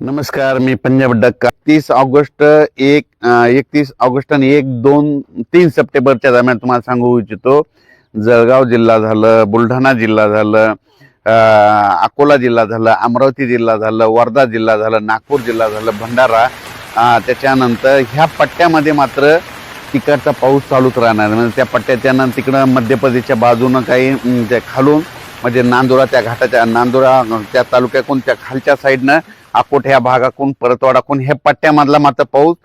नमस्कार मी पंजाब डक्का. तीस ऑगस्ट एक एकतीस ऑगस्ट आणि एक दोन तीन सप्टेंबरच्या दरम्यान तुम्हाला सांगू इच्छितो. जळगाव जिल्हा झालं बुलढाणा जिल्हा झालं अकोला जिल्हा झालं अमरावती जिल्हा झालं वर्धा जिल्हा झालं नागपूर जिल्हा झालं भंडारा त्याच्यानंतर ह्या पट्ट्यामध्ये मात्र तिकडचा पाऊस चालूच राहणार. म्हणजे त्या पट्ट्याच्या नंतर तिकडं मध्य प्रदेशच्या बाजूनं काही खालून म्हणजे नांदुरा त्या घाटाच्या नांदुरा त्या तालुक्याकडून त्या खालच्या साईडनं अकोट ह्या भागाकडून परतवाडाकडून ह्या पट्ट्यामधला मात्र पाऊस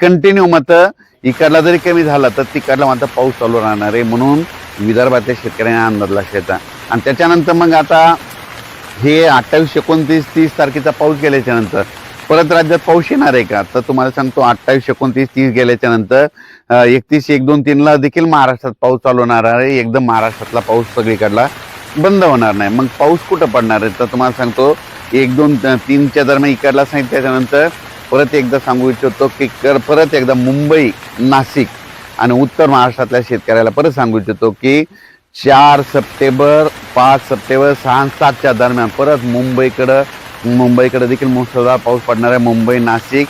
कंटिन्यू मात्र इकडला जरी कमी झाला तर तिकडला मात्र पाऊस चालू राहणार आहे म्हणून विदर्भातल्या शेतकऱ्यांना अंदाज लक्षात आणि त्याच्यानंतर मग आता हे अठ्ठावीस एकोणतीस तीस तारखेचा पाऊस गेल्याच्यानंतर परत राज्यात पाऊस येणार आहे का? तर तुम्हाला सांगतो अठ्ठावीस एकोणतीस तीस गेल्याच्यानंतर एकतीस एक दोन तीनला देखील महाराष्ट्रात पाऊस चालू होणार आहे. एकदम महाराष्ट्रातला पाऊस सगळीकडला बंद होणार नाही. मग पाऊस कुठं पडणार आहे? तर तुम्हाला सांगतो एक दोन तीनच्या दरम्यान इकडला सांगितलं त्याच्यानंतर परत एकदा सांगू इच्छितो की कर परत एकदा मुंबई नाशिक आणि उत्तर महाराष्ट्रातल्या शेतकऱ्याला परत सांगू इच्छितो की चार सप्टेंबर पाच सप्टेंबर सहा सातच्या दरम्यान परत मुंबईकडं मुंबईकडं देखील मुसळधार पाऊस पडणार आहे. मुंबई नाशिक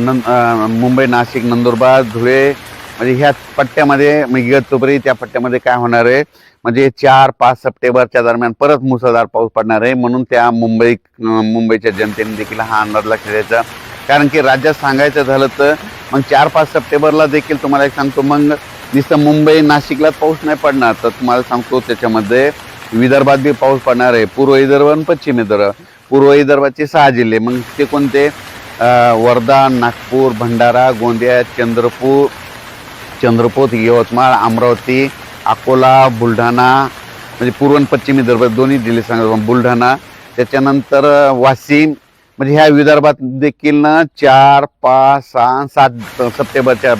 नं मुंबई नाशिक नंदुरबार धुळे म्हणजे ह्या पट्ट्यामध्ये म्हणजे इगतपुरी त्या पट्ट्यामध्ये काय होणार आहे? म्हणजे चार पाच सप्टेंबरच्या दरम्यान परत मुसळधार पाऊस पडणार आहे. म्हणून त्या मुंबई मुंबईच्या जनतेने देखील हा अंदाज लक्षात द्यायचा कारण की राज्यात सांगायचं झालं तर मग चार पाच सप्टेंबरला देखील तुम्हाला एक सांगतो मग नुसतं मुंबई नाशिकला पाऊस नाही पडणार. तर तुम्हाला सांगतो त्याच्यामध्ये विदर्भात बी पाऊस पडणार आहे. पूर्व विदर्भ आणि पश्चिम विदर्भ. पूर्व विदर्भाचे सहा जिल्हे. मग ते कोणते? वर्धा नागपूर भंडारा गोंदिया चंद्रपूर चंद्रपूर यवतमाळ अमरावती अकोला बुलढाणा म्हणजे पूर्व आणि पश्चिम विदर्भ दोन्ही जिल्हे सांगा बुलढाणा त्याच्यानंतर वाशिम म्हणजे ह्या विदर्भात देखील ना चार पाच सहा सात सप्टेंबरच्या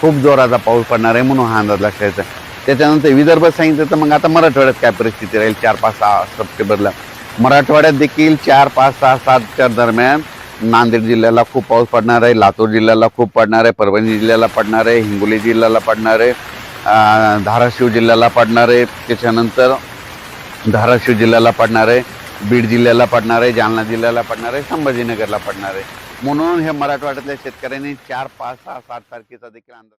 खूप जोराचा पाऊस पडणार आहे म्हणून हा अंदाज लक्षायचा त्याच्यानंतर विदर्भ सांगितलं तर मग आता मराठवाड्यात काय परिस्थिती राहील? चार पाच सहा सप्टेंबरला. मराठवाड्यात देखील चार पाच सहा सातच्या दरम्यान नांदेड जिल्ह्याला खूप पाऊस पडणार आहे लातूर जिल्ह्याला खूप पडणार आहे परभणी जिल्ह्याला पडणार आहे हिंगोली जिल्ह्याला पडणार आहे. धाराशिव जिल्ह्याला पडणार आहे त्याच्यानंतर धाराशिव जिल्ह्याला पडणार आहे बीड जिल्ह्याला पडणार आहे जालना जिल्ह्याला पडणार आहे संभाजीनगरला पडणार. आहे म्हणून हे मराठवाड्यातल्या शेतकऱ्यांनी चार पाच सहा सात तारखेचा देखील अंदाज